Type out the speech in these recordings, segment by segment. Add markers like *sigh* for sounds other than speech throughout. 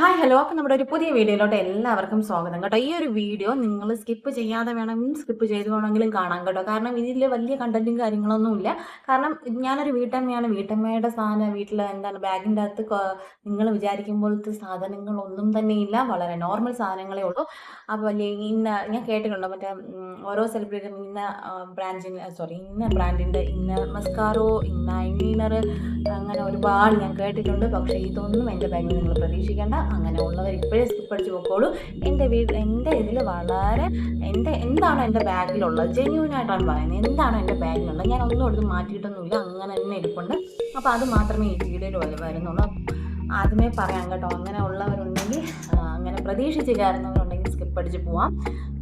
Hi hello അപ്പം നമ്മുടെ ഒരു പുതിയ വീഡിയോയിലോട്ട് എല്ലാവർക്കും സ്വാഗതം കേട്ടോ. ഈ ഒരു വീഡിയോ നിങ്ങൾ സ്കിപ്പ് ചെയ്യാതെ വേണം സ്കിപ്പ് ചെയ്ത് വേണമെങ്കിലും കാണാം കേട്ടോ. കാരണം ഇതിൽ വലിയ കണ്ടന്റും കാര്യങ്ങളൊന്നും ഇല്ല. കാരണം ഞാനൊരു വീട്ടമ്മയാണ്. വീട്ടമ്മയുടെ സാധനം വീട്ടിൽ എന്താണ് ബാഗിന്റെ അകത്ത് നിങ്ങൾ വിചാരിക്കുമ്പോഴത്തെ സാധനങ്ങളൊന്നും തന്നെ ഇല്ല. വളരെ നോർമൽ സാധനങ്ങളേ ഉള്ളൂ. അപ്പോൾ ഇന്ന ഞാൻ കേട്ടിട്ടുണ്ടോ? മറ്റേ ഓരോ സെലിബ്രിറ്റി ഇന്ന ബ്രാൻഡിന് സോറി ഇന്ന ബ്രാൻഡിന്റെ ഇന്ന മസ്കാറോ ഇന്ന ഐലൈനർ അങ്ങനെ ഒരുപാട് ഞാൻ കേട്ടിട്ടുണ്ട്. പക്ഷേ ഇതൊന്നും എന്റെ ബാഗിൽ നിങ്ങൾ പ്രതീക്ഷിക്കേണ്ട. അങ്ങനെ ഉള്ളവർ ഇപ്പോഴേ സ്കിപ്പ് അടിച്ച് പോക്കോളൂ. എന്റെ വീട് എന്റെ ഇതിൽ വളരെ എന്റെ എന്താണ് എന്റെ ബാഗിലുള്ളത് ജെന്യൂൻ ആയിട്ടാണ് പറയുന്നത്. എന്താണ് എന്റെ ബാഗിലുള്ളത് ഞാൻ ഒന്നും എടുത്ത് മാറ്റിയിട്ടൊന്നുമില്ല. അങ്ങനെ തന്നെ ഇരിപ്പുണ്ട്. അപ്പോൾ അത് മാത്രമേ ഈ വീഡിയോയിൽ വരുന്നുള്ളൂ. ആദ്യമേ പറയാം കേട്ടോ. അങ്ങനെ ഉള്ളവരുണ്ടെങ്കിൽ അങ്ങനെ പ്രതീക്ഷിച്ച് കയറുന്നവരുണ്ടെങ്കിൽ സ്കിപ്പ് പോവാം.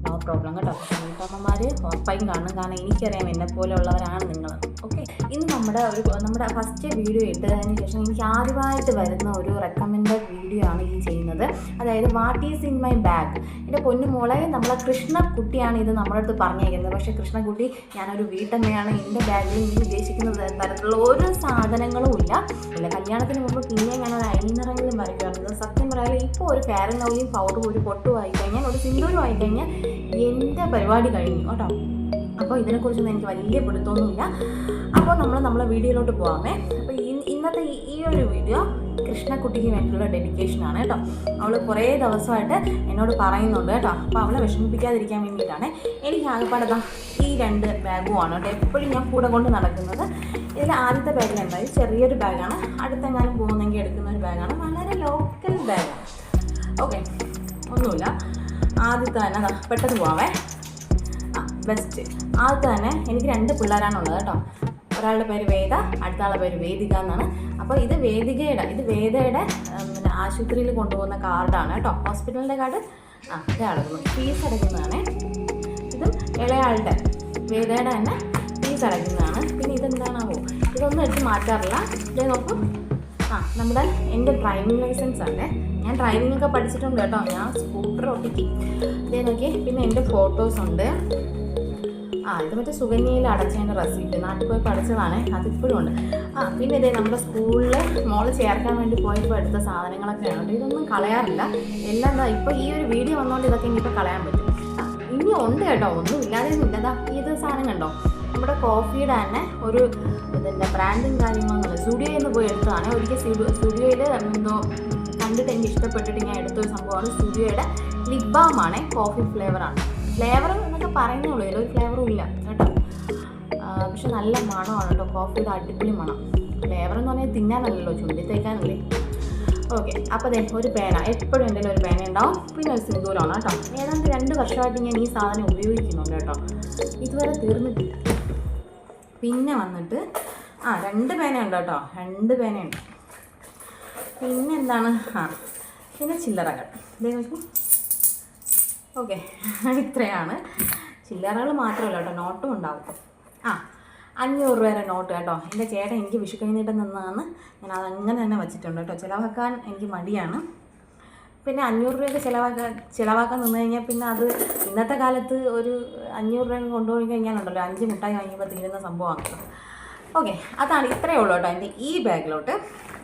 നോ പ്രോബ്ലം കേട്ടോ. വീട്ടമ്മമാർ ഉറപ്പായും കാണും. കാരണം എനിക്കറിയാം എന്നെ പോലെയുള്ളവരാണ് നിങ്ങൾ ഓക്കെ ഇന്ന് നമ്മുടെ ഒരു നമ്മുടെ ഫസ്റ്റ് വീഡിയോ ഇട്ടതിന് ശേഷം എനിക്ക് ആദ്യമായിട്ട് വരുന്ന ഒരു റെക്കമെൻഡഡ് വീഡിയോ ആണ് ഈ ചെയ്യുന്നത്. അതായത് what is in my bag എന്റെ പൊന്നുമോളെ നമ്മളെ കൃഷ്ണക്കുട്ടിയാണ് ഇത് നമ്മുടെ അടുത്ത് പറഞ്ഞേക്കുന്നത് പക്ഷേ കൃഷ്ണക്കുട്ടി ഞാനൊരു വീട്ടമ്മയാണ്. എന്റെ ബാഗിൽ നീ ഉദ്ദേശിക്കുന്ന തരത്തിലുള്ള ഒരു സാധനങ്ങളും ഇല്ല. അല്ല കല്യാണത്തിന് മുമ്പ് പിന്നെ ഞാൻ ഒരു ഐനറെങ്കിലും വരയ്ക്കുകയാണ് സത്യം പറയാമല്ലോ ഇപ്പോൾ ഒരു ആൻഡ് പൗഡറും ഒരു പൊട്ടും ആയിക്കഴിഞ്ഞാൽ ഒരു സിന്ദൂരും ആയിക്കഴിഞ്ഞാൽ എന്റെ പരിപാടി കഴിഞ്ഞു കേട്ടോ. അപ്പോൾ ഇതിനെക്കുറിച്ചൊന്നും എനിക്ക് വലിയ പിടുത്തമൊന്നുമില്ല. അപ്പോൾ നമ്മൾ നമ്മളെ വീഡിയോയിലോട്ട് പോകാമേ അപ്പോൾ ഇന്നത്തെ ഈ- ഒരു വീഡിയോ കൃഷ്ണക്കുട്ടിക്ക് വേണ്ടിയിട്ടുള്ള ഡെഡിക്കേഷനാണ് കേട്ടോ. അവൾ കുറേ ദിവസമായിട്ട് എന്നോട് പറയുന്നുണ്ട് കേട്ടോ. അപ്പോൾ അവളെ വിഷമിപ്പിക്കാതിരിക്കാൻ വേണ്ടിയിട്ടാണ്. എനിക്ക് ആകെപ്പാടതാ ഈ രണ്ട് ബാഗുമാണ് കേട്ടോ എപ്പോഴും ഞാൻ കൂടെ കൊണ്ട് നടക്കുന്നത്. ഇതിൽ ആദ്യത്തെ ബാഗിലുണ്ടായി ചെറിയൊരു ബാഗാണ് അടുത്തെങ്ങാനും പോകുന്നെങ്കിൽ എടുക്കുന്ന ഒരു ബാഗാണ് വളരെ ലോക്കൽ ബാഗാണ് ഓക്കെ ഒന്നുമില്ല. ആദ്യത്തെ തന്നെ പെട്ടെന്ന് പോവാമേ ആ ബെസ്റ്റ് ആദ്യത്തെ തന്നെ എനിക്ക് രണ്ട് പിള്ളേരാണുള്ളത് കേട്ടോ. ഒരാളുടെ പേര് വേദ അടുത്ത ആളുടെ പേര് വേദിക എന്നാണ്. അപ്പോൾ ഇത് വേദികയുടെ ഇത് വേദയുടെ പിന്നെ ആശുപത്രിയിൽ കൊണ്ടുപോകുന്ന കാർഡാണ് കേട്ടോ. ഹോസ്പിറ്റലിന്റെ കാർഡ് ആ ഇതാണ്. ഫീസ് അടയ്ക്കുന്നതാണ്. ഇതും ഇളയാളുടെ വേദയുടെ തന്നെ ഫീസ് അടയ്ക്കുന്നതാണ്. പിന്നെ ഇതെന്താണാവോ? ഇതൊന്നും എടുത്ത് മാറ്റാറില്ല. ഇതേ നോക്കൂ. ആ നമ്മുടെ എന്റെ ഡ്രൈവിംഗ് ലൈസൻസ് ആണ്. ഞാൻ ഡ്രൈവിംഗ് ഒക്കെ പഠിച്ചിട്ടുണ്ട് കേട്ടോ. ഞാൻ സ്കൂട്ടർ ഞാൻ നോക്കി പിന്നെ എന്റെ ഫോട്ടോസ് ഉണ്ട്. ആ ഇത് മറ്റേ സുകന്യയിൽ അടച്ചതിന്റെ റെസിപ്റ്റ് നാട്ടിൽ പോയി പഠിച്ചതാണ്. അതിപ്പോഴും ഉണ്ട്. ആ പിന്നെ ഇതേ നമ്മുടെ സ്കൂളിൽ മോൾ ചേർക്കാൻ വേണ്ടി പോയപ്പോൾ എടുത്ത സാധനങ്ങളൊക്കെയാണ് കേട്ടോ. ഇതൊന്നും കളയാറില്ല. എല്ലാം ഇപ്പോൾ ഈ ഒരു വീഡിയോ വന്നുകൊണ്ട് ഇതൊക്കെ ഇനിയിപ്പോൾ കളയാൻ പറ്റും. ഇനി ഉണ്ട് കേട്ടോ. ഒന്നും ഇല്ലാതെ ഒന്നും ഇല്ല ഇത് സാധനം കണ്ടോ? നമ്മുടെ കോഫിയുടെ തന്നെ ഒരു ഇതിന്റെ ബ്രാൻഡും കാര്യങ്ങളൊന്നുമില്ല. സ്റ്റുഡിയോയിൽ നിന്ന് പോയി എടുത്തതാണ്. ഒരിക്കൽ സ്റ്റുഡിയോയിൽ എന്തോ കണ്ടിട്ട് എനിക്ക് ഇഷ്ടപ്പെട്ടിട്ട് ഞാൻ എടുത്തൊരു സംഭവമാണ് സ്റ്റുഡിയോയുടെ ലിപ് ബാമാണ് കോഫി ഫ്ലേവറാണ് ഫ്ലേവർ എന്നൊക്കെ പറയുന്നുള്ളൂ ഇതിലൊരു ഫ്ലേവറും ഇല്ല കേട്ടോ. പക്ഷെ നല്ല മണമാണ് കേട്ടോ. കോഫിയുടെ അടിപൊളി മണം. ഫ്ലേവർ എന്ന് പറഞ്ഞാൽ തിന്നാനല്ലല്ലോ ചുണ്ടി തേക്കാനല്ലേ. ഓക്കെ അപ്പോൾ അതെ ഒരു പേന. എപ്പോഴും എന്റെ ഒരു പേന ഉണ്ടാവും. പിന്നെ ഒരു സിന്ദൂരമാണ് കേട്ടോ. ഏതാണ്ട് രണ്ട് വർഷമായിട്ട് ഞാൻ ഈ സാധനം ഉപയോഗിക്കുന്നുണ്ട് കേട്ടോ. ഇതുവരെ തീർന്നിട്ടില്ല. പിന്നെ വന്നിട്ട് ആ രണ്ട് പേനയുണ്ട് കേട്ടോ. രണ്ട് പേനയുണ്ട്. പിന്നെ എന്താണ്? ആ പിന്നെ ചില്ലറകൾ. ഇതേ നോക്കൂ. ഓക്കെ *laughs* ഇത്രയാണ്. ചില്ലറകൾ മാത്രമല്ല കേട്ടോ നോട്ടും ഉണ്ടാവും. ആ അഞ്ഞൂറ് രൂപയുടെ നോട്ട് കേട്ടോ. എന്റെ ചേട്ടൻ എനിക്ക് വിഷു കഴിഞ്ഞിട്ട് നിന്നതാണ് ഞാൻ അതങ്ങനെ തന്നെ വെച്ചിട്ടുണ്ട് കേട്ടോ. ചിലവാക്കാൻ എനിക്ക് മടിയാണ്. പിന്നെ അഞ്ഞൂറ് രൂപയൊക്കെ ചിലവാക്കാൻ ചിലവാക്കാൻ നിന്ന് കഴിഞ്ഞാൽ പിന്നെ അത് ഇന്നത്തെ കാലത്ത് ഒരു അഞ്ഞൂറ് രൂപ കൊണ്ടുപോയി കഴിഞ്ഞാലുണ്ടല്ലോ അഞ്ച് മിഠായി വാങ്ങിയപ്പോൾ തീരുന്ന സംഭവമാണ് ഓക്കെ അതാണ് ഇത്രയേ ഉള്ളൂ കേട്ടോ എന്റെ ഈ ബാഗിലോട്ട്.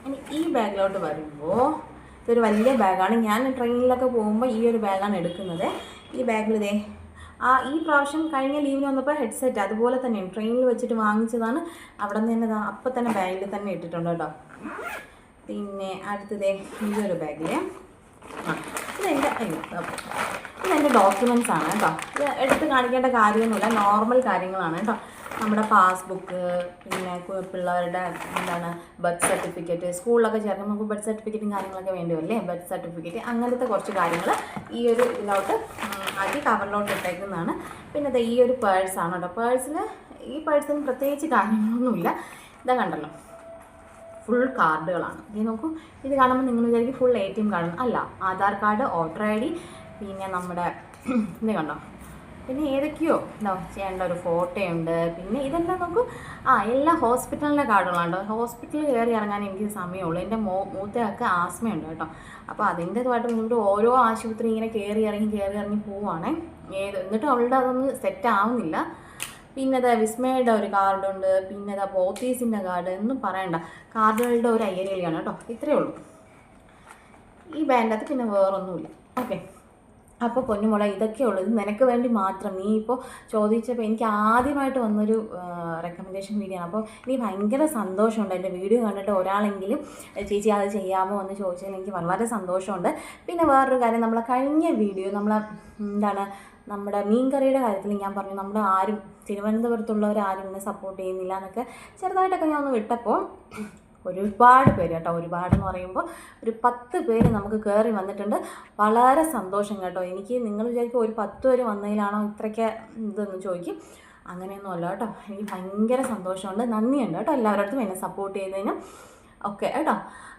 ഇനി ഈ ബാഗിലോട്ട് വരുമ്പോൾ ഇതൊരു വലിയ ബാഗാണ്. ഞാൻ ട്രെയിനിലൊക്കെ പോകുമ്പോൾ ഈ ഒരു ബാഗാണ് എടുക്കുന്നത്. ഈ ബാഗിൽ ഇതേ ആ ഈ പ്രാവശ്യം കഴിഞ്ഞ ലീവിന് വന്നപ്പോൾ ഹെഡ്സെറ്റ് അതുപോലെ തന്നെയാണ്. ട്രെയിനിൽ വെച്ചിട്ട് വാങ്ങിച്ചതാണ്. അവിടെ നിന്ന് തന്നെ അപ്പം തന്നെ ബാഗിൽ തന്നെ ഇട്ടിട്ടുണ്ട് കേട്ടോ. പിന്നെ അടുത്തതേ ഈ ഒരു ബാഗിൽ ആ ഇതെന്റെ അയ്യോ. ഇതെന്റെ ഡോക്യുമെന്റ്സ് ആണ് കേട്ടോ. ഇത് എടുത്ത് കാണിക്കേണ്ട കാര്യമൊന്നുമില്ല. നോർമൽ കാര്യങ്ങളാണ് കേട്ടോ. നമ്മുടെ പാസ്ബുക്ക് പിന്നെ പിള്ളേരുടെ എന്താണ് ബർത്ത് സർട്ടിഫിക്കറ്റ് സ്കൂളിലൊക്കെ ചേർന്ന് നമുക്ക് ബർത്ത് സർട്ടിഫിക്കറ്റും കാര്യങ്ങളൊക്കെ വേണ്ടി വരില്ലേ ബർത്ത് സർട്ടിഫിക്കറ്റ് അങ്ങനത്തെ കുറച്ച് കാര്യങ്ങൾ ഈ ഒരു ഇതിലോട്ട് ആക്കി കവറിലോട്ട് ഇട്ടേക്കുന്നതാണ്. പിന്നെ ഈ ഒരു പേഴ്സാണ് കേട്ടോ. പേഴ്സിൽ ഈ പേഴ്സിന് പ്രത്യേകിച്ച് കാര്യങ്ങളൊന്നുമില്ല. ഇതാ കണ്ടല്ലോ. ഫുൾ കാർഡുകളാണ്. ഇനി നോക്കൂ ഇത് കാണുമ്പോൾ നിങ്ങൾ വിചാരിക്കും full A T M card അല്ല Aadhaar card voter I D പിന്നെ നമ്മുടെ ഇത് കണ്ടോ? പിന്നെ ഏതൊക്കെയോ എന്താ ചെയ്യേണ്ട ഒരു ഫോട്ടോയുണ്ട്. പിന്നെ ഇതെല്ലാം നോക്കൂ ആ എല്ലാ ഹോസ്പിറ്റലിന്റെ കാർഡുകളാണ് ഹോസ്പിറ്റലിൽ കയറി ഇറങ്ങാൻ എനിക്ക് സമയമുള്ളൂ. എന്റെ മോ മൂത്തയാൾക്ക് ആസ്മയുണ്ട് കേട്ടോ. അപ്പോൾ അതിന്റെതുമായിട്ട് മുന്നോട്ട് ഓരോ ആശുപത്രി ഇങ്ങനെ കയറി ഇറങ്ങി കയറി ഇറങ്ങി പോവുകയാണേ ഏത് എന്നിട്ട് അവളുടെ അതൊന്നും സെറ്റ് ആവുന്നില്ല. പിന്നെ ഇതാ വിസ്മയുടെ ഒരു കാർഡുണ്ട് പിന്നെ ബോത്തീസിന്റെ കാർഡ് എന്നും പറയണ്ട. കാർഡുകളുടെ ഒരു അയ്യരളിയാണ് കേട്ടോ ഇത്രയേ ഉള്ളൂ. ഈ ബാൻഡകത്ത് പിന്നെ വേറൊന്നുമില്ല. ഓക്കെ. അപ്പോൾ പൊന്നുമോളെ ഇതൊക്കെ ഇത് നിനക്ക് വേണ്ടി മാത്രം. നീ ഇപ്പോൾ ചോദിച്ചപ്പോൾ എനിക്ക് ആദ്യമായിട്ട് വന്നൊരു റെക്കമെൻഡേഷൻ വീഡിയോ ആണ്. അപ്പോൾ എനിക്ക് ഭയങ്കര സന്തോഷമുണ്ട്. എന്റെ വീഡിയോ കണ്ടിട്ട് ഒരാളെങ്കിലും ചേച്ചി അത് ചെയ്യാമോ എന്ന് ചോദിച്ചതിൽ എനിക്ക് വളരെ സന്തോഷമുണ്ട്. പിന്നെ വേറൊരു കാര്യം നമ്മളെ കഴിഞ്ഞ വീഡിയോ നമ്മളെ എന്താണ് നമ്മുടെ മീൻകറിയുടെ കാര്യത്തിൽ ഞാൻ പറഞ്ഞു നമ്മുടെ ആരും തിരുവനന്തപുരത്തുള്ളവർ ആരും എന്നെ സപ്പോർട്ട് ചെയ്യുന്നില്ല എന്നൊക്കെ ചെറുതായിട്ടൊക്കെ ഞാൻ ഒന്ന് വിട്ടപ്പോൾ ഒരുപാട് പേര് കേട്ടോ ഒരുപാട് എന്ന് പറയുമ്പോൾ ഒരു പത്ത് പേര് നമുക്ക് കയറി വന്നിട്ടുണ്ട്. വളരെ സന്തോഷം കേട്ടോ. എനിക്ക് നിങ്ങൾ വിചാരിക്കും ഒരു പത്ത് പേര് വന്നതിലാണോ ഇത്രയ്ക്ക് ഇതെന്ന് ചോദിക്കും. അങ്ങനെയൊന്നും അല്ല കേട്ടോ. എനിക്ക് ഭയങ്കര സന്തോഷമുണ്ട്. നന്ദിയുണ്ട് കേട്ടോ എല്ലാവരുടെ അടുത്തും എന്നെ സപ്പോർട്ട് ചെയ്തതിനും. ഓക്കെ കേട്ടോ?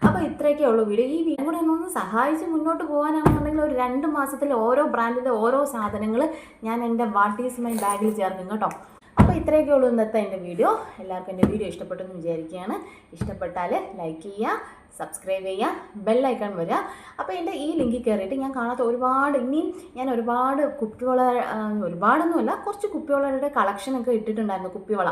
അപ്പോൾ ഇത്രയൊക്കെ ഉള്ളൂ വീഡിയോ. ഈ വീഡിയോ കൂടെ ഒന്ന് സഹായിച്ച് മുന്നോട്ട് പോകാനാണെന്നുണ്ടെങ്കിൽ ഒരു രണ്ട് മാസത്തിൽ ഓരോ ബ്രാൻഡിന്റെ ഓരോ സാധനങ്ങൾ ഞാൻ എന്റെ വാട്ട് ഈസ് മൈ ബാഗിൽ ചേർക്കും കേട്ടോ. അപ്പോൾ ഇത്രയൊക്കെ ഉള്ളൂ ഇന്നത്തെ എന്റെ വീഡിയോ. എല്ലാവർക്കും എന്റെ വീഡിയോ ഇഷ്ടപ്പെട്ടെന്ന് വിചാരിക്കുകയാണ്. ഇഷ്ടപ്പെട്ടാൽ ലൈക്ക് ചെയ്യുക സബ്സ്ക്രൈബ് ചെയ്യുക ബെല്ലൈക്കൺ വരിക. അപ്പോൾ എന്റെ ഈ ലിങ്കിൽ കയറിയിട്ട് ഞാൻ കാണാത്ത ഒരുപാട് ഇനിയും ഞാൻ ഒരുപാട് കുപ്പിവള ഒരുപാടൊന്നുമല്ല കുറച്ച് കുപ്പിവളയുടെ കളക്ഷനൊക്കെ ഇട്ടിട്ടുണ്ടായിരുന്നു കുപ്പിവള.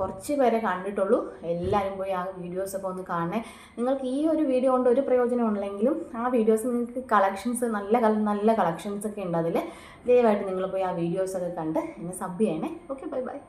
കുറച്ച് പേരെ കണ്ടിട്ടുള്ളൂ. എല്ലാവരും പോയി ആ വീഡിയോസൊക്കെ ഒന്ന് കാണണേ. നിങ്ങൾക്ക് ഈ ഒരു വീഡിയോ കൊണ്ട് ഒരു പ്രയോജനം ഉണ്ടെങ്കിലും ആ വീഡിയോസ് നിങ്ങൾക്ക് കളക്ഷൻസ് നല്ല നല്ല കളക്ഷൻസ് ഒക്കെ ഉണ്ട് അതിൽ ദയവായിട്ട് നിങ്ങൾ പോയി ആ വീഡിയോസൊക്കെ കണ്ട് എന്നെ സബ് ചെയ്യണേ. Okay bye bye